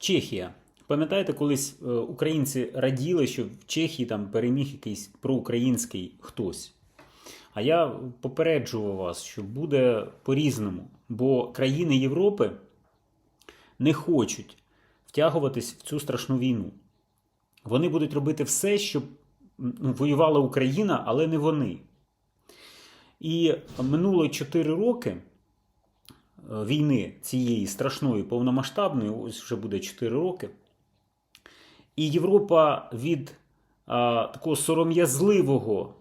Чехія. Пам'ятаєте, колись е, українці раділи, що в Чехії там переміг якийсь проукраїнський хтось. А я попереджував вас, що буде по-різному, бо країни Європи не хочуть втягуватись в цю страшну війну. Вони будуть робити все, щоб ну, воювала Україна, але не вони. І минуло 4 роки війни цієї страшної, повномасштабної, ось вже буде 4 роки. І Європа від а, такого сором'язливого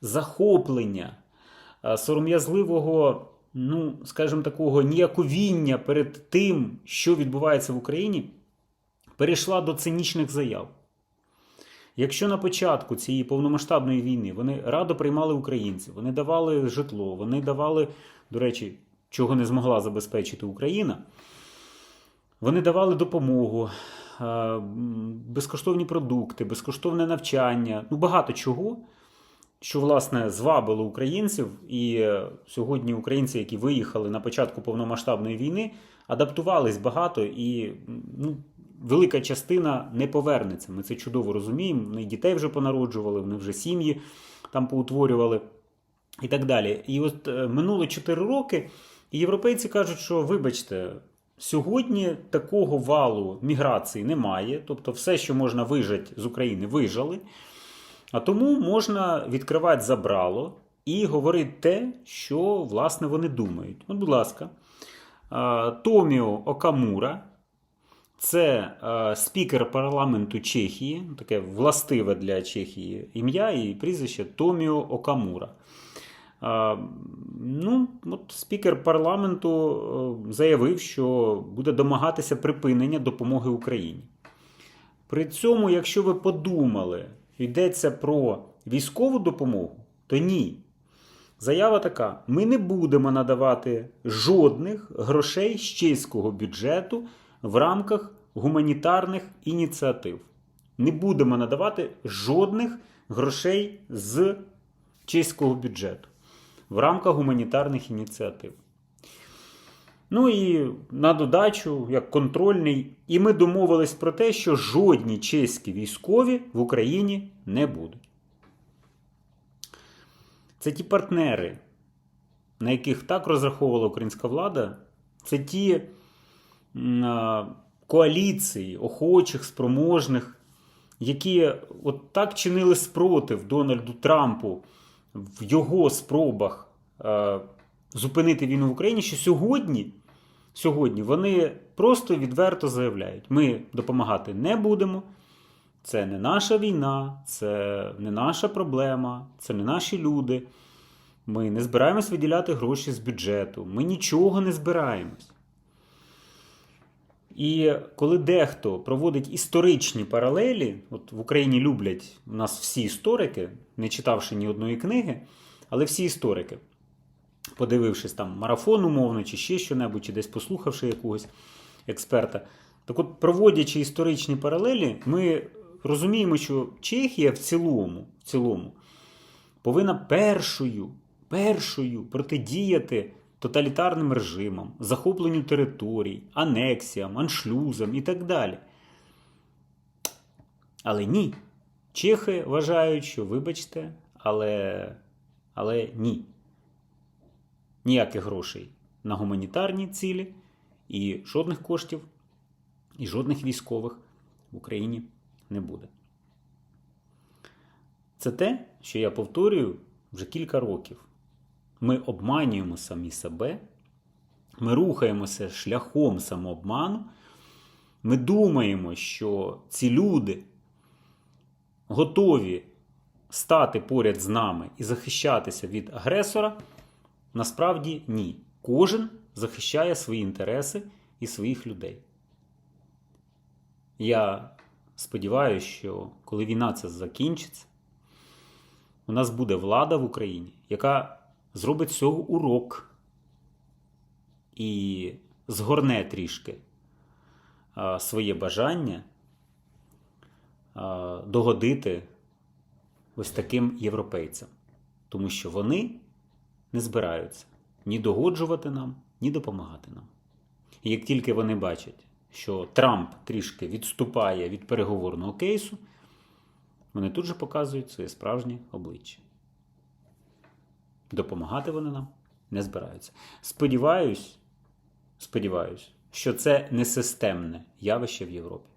захоплення, а, сором'язливого, ну, скажімо, такого ніяковіння перед тим, що відбувається в Україні, перейшла до цинічних заяв. Якщо на початку цієї повномасштабної війни вони радо приймали українців, вони давали житло, вони давали, до речі, чого не змогла забезпечити Україна, вони давали допомогу, е, безкоштовні продукти, безкоштовне навчання, ну багато чого, що власне звабило українців. І е, сьогодні українці, які виїхали на початку повномасштабної війни, адаптувались багато і ну, велика частина не повернеться. Ми це чудово розуміємо. Вони дітей вже понароджували, вони вже сім'ї там поутворювали і так далі. І от е, минуло 4 роки, і європейці кажуть, що вибачте, сьогодні такого валу міграції немає. Тобто, все, що можна вижати з України, вижали. А тому можна відкривати забрало і говорити те, що власне вони думають. От, будь ласка, Томіо Окамура. Це е, спікер парламенту Чехії, таке властиве для Чехії ім'я і прізвище Томіо Окамура. Ну, от спікер парламенту е, заявив, що буде домагатися припинення допомоги Україні. При цьому, якщо ви подумали, йдеться про військову допомогу, то ні. Заява така: ми не будемо надавати жодних грошей з чеського бюджету в рамках гуманітарних ініціатив. Не будемо надавати жодних грошей з чеського бюджету в рамках гуманітарних ініціатив. Ну і на додачу, як контрольний, і ми домовились про те, що жодні чеські військові в Україні не будуть. Це ті партнери, на яких так розраховувала українська влада, це ті коаліції охочих, спроможних, які от так чинили спротив Дональду Трампу в його спробах е, зупинити війну в Україні, що сьогодні, сьогодні вони просто відверто заявляють: ми допомагати не будемо. Це не наша війна, це не наша проблема, це не наші люди. Ми не збираємось виділяти гроші з бюджету. Ми нічого не збираємось. І коли дехто проводить історичні паралелі, от в Україні люблять у нас всі історики, не читавши ні одної книги, але всі історики, подивившись там марафон умовно, чи ще що-небудь, чи десь послухавши якогось експерта. Так от, проводячи історичні паралелі, ми розуміємо, що Чехія в цілому, в цілому повинна першою, першою протидіяти тоталітарним режимам, захопленню територій, анексіям, аншлюзам і так далі. Але ні. Чехи вважають, що, вибачте, але, але ні. Ніяких грошей на гуманітарні цілі, і жодних коштів, і жодних військових в Україні не буде. Це те, що я повторюю вже кілька років. Ми обманюємо самі себе, ми рухаємося шляхом самообману. Ми думаємо, що ці люди готові стати поряд з нами і захищатися від агресора. Насправді ні. Кожен захищає свої інтереси і своїх людей. Я сподіваюся, що коли війна ця закінчиться, у нас буде влада в Україні, яка зробить цього урок і згорне трішки своє бажання догодити ось таким європейцям. Тому що вони не збираються ні догоджувати нам, ні допомагати нам. І як тільки вони бачать, що Трамп трішки відступає від переговорного кейсу, вони тут же показують своє справжнє обличчя. Допомагати вони нам не збираються. Сподіваюсь, сподіваюсь, що це не системне явище в Європі.